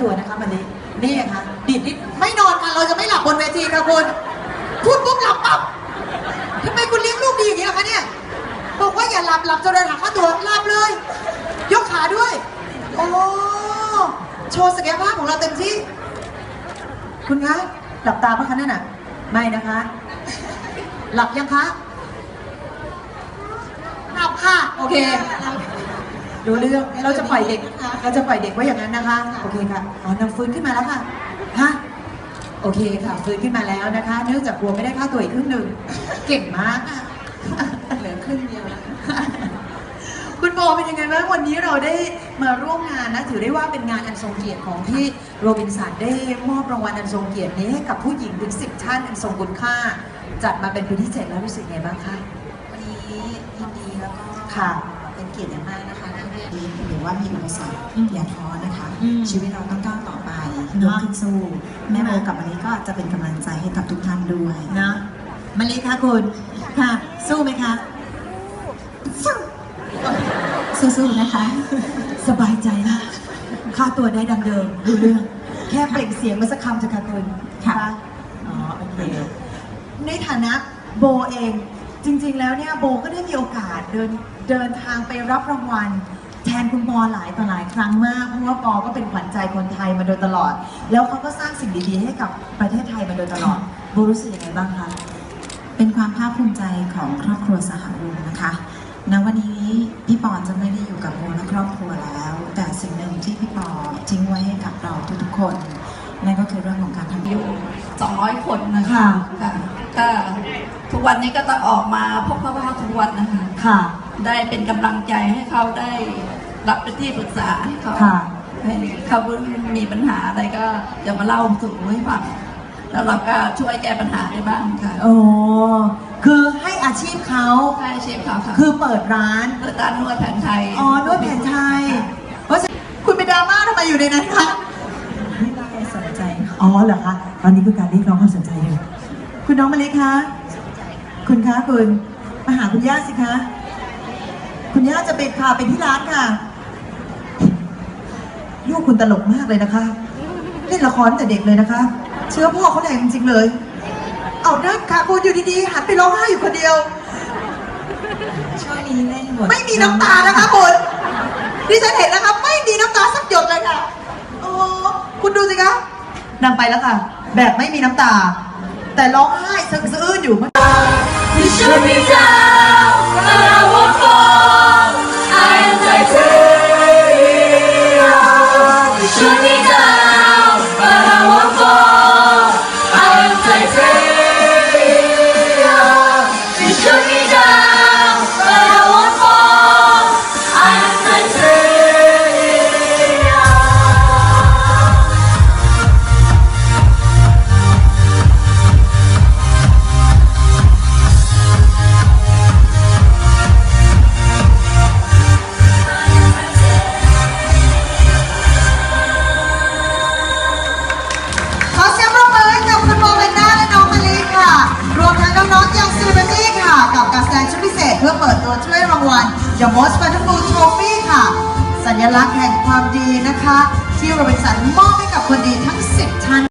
ตัวนะคะมันนี้นี่ค่ะดิดนิดไม่นอนค่ะเราจะไม่หลับบนเวทีค่ะคุณพูดปุ๊บหลับปั๊บทำไมคุณเลี้ยงลูกดีอย่างนี้ล่ะคะเนี่ยบอกว่าอย่าหลับหลับจะโดนหักค่าตัวหลับเลย ยกขาด้วย โอ้โชว์ศักยภาพของเราเต็มที่ คุณคะหลับตาปะคะนั่นน่ะ ไม่นะคะ หลับยังคะหลับค่ะ โอเค ดูเรื่องเราจะปล่อยเด็ก เราจะปล่อยเด็กไว้อย่างนั้นนะคะ โอเคค่ะอ๋อนำฟื้นขึ้นมาแล้วค่ะฮะโอเคค่ะฟื้นขึ้นมาแล้วนะคะ เนื่องจากกลัวไม่ได้ค่าตัวอีกครึ่งหนึ่งเก่งมากค่ะเหลือครึ่งเดียวแล้วคุณโบเป็นยังไงบ้างวันนี้เราได้มาร่วมงานนะถือได้ว่าเป็นงานอันทรงเกียรติของที่โรบินสันได้มอบรางวัลอันทรงเกียรตินี้ให้กับผู้หญิงถึงสิบท่านอันทรงคุณค่า จัดมาเป็นปีที่เจ็ดแล้วรู้สึกไงบ้างคะวันนี้ยินดีแล้วก็ค่ะ เป็นเกียรติอย่างมากนะคะที่ได้หรือว่ามีอุปสรรคอืมอย่าท้อนะคะอืมชีวิตเราต้องก้าวต่อไปเนลุกอะขึ้นสู้ แม่โบกับวันนี้ก็จะเป็นกำลังใจให้กับทุกท่านด้วยนะมาลีคะคุณค่ะ สู้ไหมคะสู้ๆนะคะ สบายใจนะค่าตัวได้ดังเดิมดูเรื่อง แค่เปล่งเสียงมาสักคำจะค่ะคุณค่ะอ๋อโอเคในฐานะโบเอง จริงๆ แล้วเนี่ยโบก็ได้มีโอกาสเดินเดินทางไปรับรางวัล แทนคุณปอหลายต่อหลายครั้งมาก เพราะว่าปอก็เป็นขวัญใจคนไทยมาโดยตลอด แล้วเขาก็สร้างสิ่งดีๆ ให้กับประเทศไทยมาโดยตลอดโบรู้สึกยังไงบ้างคะเป็นความภาคภูมิใจของครอบครัวสหวงศ์นะคะณวันนี้พี่ปอจะไม่ได้อยู่กับโบและครอบครัวแล้ว แต่สิ่งหนึ่งที่พี่ปอทิ้งไว้ให้กับเราทุกๆคนนั่นก็คือเรื่องของการทำอยู่200 คนนะคะค่ะค่ะก็ ทุกวันนี้ก็ต้องออกมาพบเขาทุกวันนะคะค่ะ ได้เป็นกำลังใจให้เขาได้รับเป็นที่ปรึกษาให้เขาค่ะ ให้เขามีปัญหาอะไรก็จะมาเล่าสู่ให้ฟังแล้วเราก็ช่วยแก้ปัญหาได้บ้างค่ะโอ้คือให้อาชีพเขาใช่เชฟเขาค่ะคือเปิดร้าน เปิดร้านนวดแผนไทยอ๋อนวดแผนไทย เพราะฉะนั้นคุณเป็นดราม่าทำไมอยู่ในนั้นคะไม่ได้สนใจ อ๋อเหรอคะ ตอนนี้คือการเรียกร้องความสนใจอยู่ คุณน้องมาเล็กคะ คุณคะคุณมาหาคุณย่าสิคะ คุณย่าจะไปพาไปที่ร้านค่ะ ลูกคุณตลกมากเลยนะคะเล่นละครตั้งแต่เด็กเลยนะคะ เชื้อพ่อเขาแรงจริงๆเลย เอาได้ค่ะคุณอยู่ดีๆหันไปร้องไห้อยู่คนเดียว ช่วงนี้เล่นบทไม่มีน้ำตานะคะคุณดิฉันเห็นนะคะไม่มีน้ำตาสักหยดเลยค่ะโอ้คุณดูสิคะนางไปแล้วค่ะ แบบไม่มีน้ำตา แต่ร้องไห้สะอื้นสะอื้นอยู่ You shoot me should be done ปิดตัวช่วยรางวัล The Most Valuable Trophy ค่ะ สัญลักษณ์แห่งความดีนะคะ ที่โรบินสันมอบให้กับคนดีทั้ง 10ท่าน